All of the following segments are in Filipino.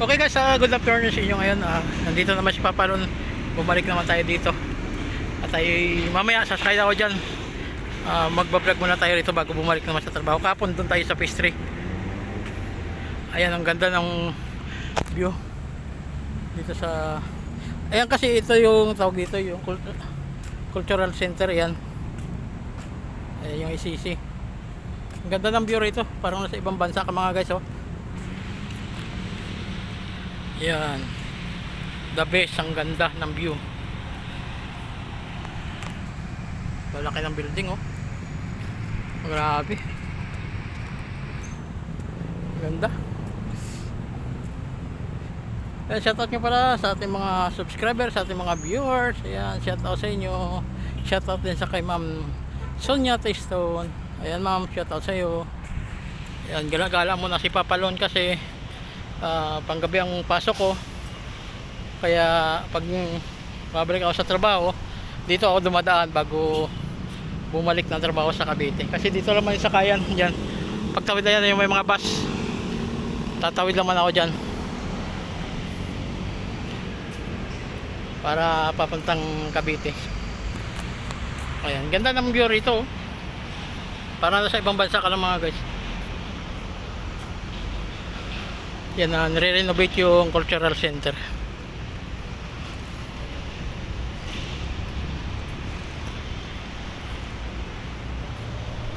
Okay guys, uh, good afternoon sa inyo ngayon. Ah, nandito naman si Papa Ron. Bumalik naman tayo dito. At ay mamaya sasakay ako dyan. Ah, magbablog muna tayo rito bago bumalik naman sa trabaho. Kapon doon tayo sa pastry. Ayan, ang ganda ng view. Dito sa... Ayan kasi ito yung tawag dito, yung cult- cultural center. Ayan. Ayan yung ICC. Ang ganda ng view rito. Parang nasa ibang bansa ka mga guys. Oh. Yan. The best. Ang ganda ng view. Malaki ng building oh. Grabe. Ganda. Ayan, shoutout nyo pala sa ating mga subscribers, sa ating mga viewers. Ayan, shoutout sa inyo. Shoutout din sa kay Ma'am Sonia Taystone. Ayan ma'am, shoutout sa iyo. Ayan, gala-gala muna si Papalon kasi ah, panggabi ang pasok ko. Kaya pag babalik ako sa trabaho, dito ako dumadaan bago bumalik ng trabaho sa Cavite. Kasi dito naman yung sakayan, diyan. Pagtawid na yan, yung may mga bus. Tatawid naman ako diyan. Para papuntang Cavite. Ayan, ganda ng view rito. Para nasa ibang bansa ka lang mga guys. Yan na, nire-renovate yung cultural center.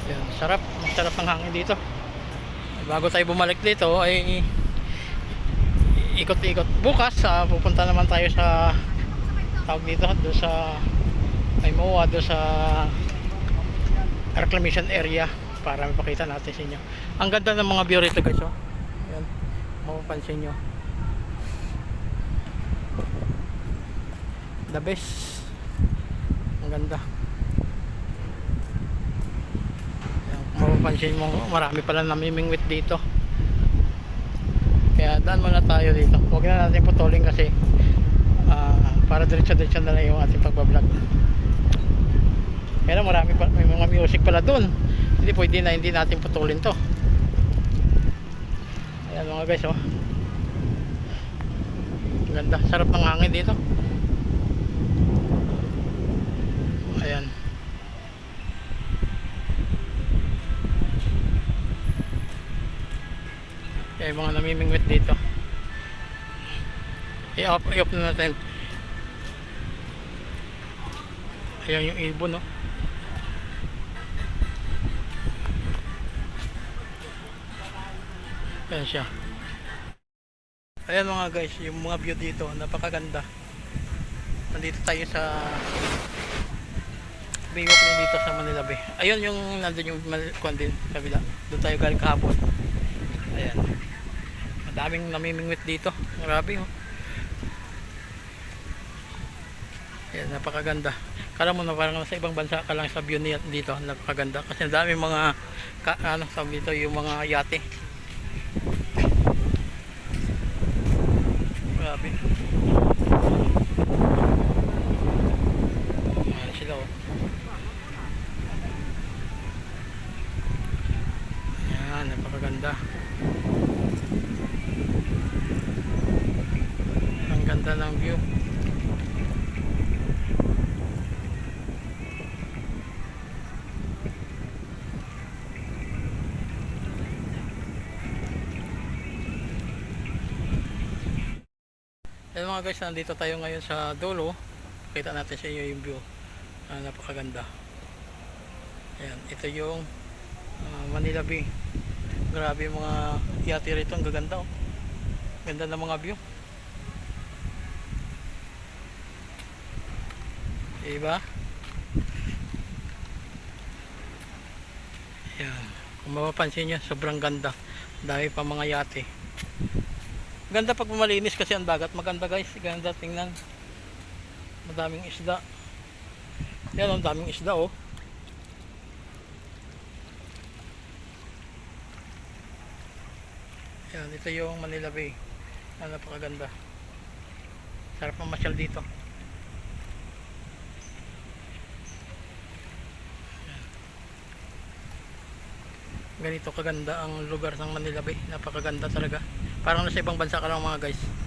Yan, sarap. Masarap ang hangin dito. Bago tayo bumalik dito ay ikot-ikot. Bukas ah, pupunta naman tayo sa tawag dito doon sa ay MOA doon sa reclamation area para mapakita natin sa inyo. Ang ganda ng mga view rito guys oh. Mapapansin nyo. The best. Ang ganda. Mapapansin mo marami pala namimingwit dito. Kaya daan muna tayo dito. Huwag na natin putulin kasi ah, para diretso-diretso na lang yung ating pagbablog. Kaya marami pa, may mga music pala doon. Hindi pwede na hindi natin putulin to. Ayan mga guys oh. Ganda, sarap ng hangin dito. Ayan. Kaya yung mga namimingwit dito. I-off, na natin. Ayan yung ibon no. Ayan siya. Ayan mga guys, yung mga view dito, napakaganda. Nandito tayo sa Baywalk din dito sa Manila Bay. Ayun yung nandun yung kuwan din, kabila. Doon tayo galing kahapon. Ayan. Madaming namimingwit dito. Grabe oh. Ayan, napakaganda. Kala mo na parang sa ibang bansa ka lang sa view niya dito. Napakaganda. Kasi ang dami mga, ka, ano, sa dito, yung mga yate. Ganda ng view. Ayan mga guys, nandito tayo ngayon sa dulo. Kita natin sa inyo yung view. Ah, napakaganda. Ayan, ito yung ah, Manila Bay. Grabe mga yate rito, ang gaganda oh. Ganda ng mga view. Diba? Ayan. Kung mapapansin nyo, sobrang ganda. Dami pa mga yate. Ganda pag malinis kasi ang dagat. Maganda guys. Ganda tingnan. Madaming isda. Yan, ang daming isda oh. Yan, ito yung Manila Bay. Yan, napakaganda. Sarap mamasyal dito. Ganito kaganda ang lugar ng Manila Bay. Napakaganda talaga. Parang nasa ibang bansa ka lang mga guys.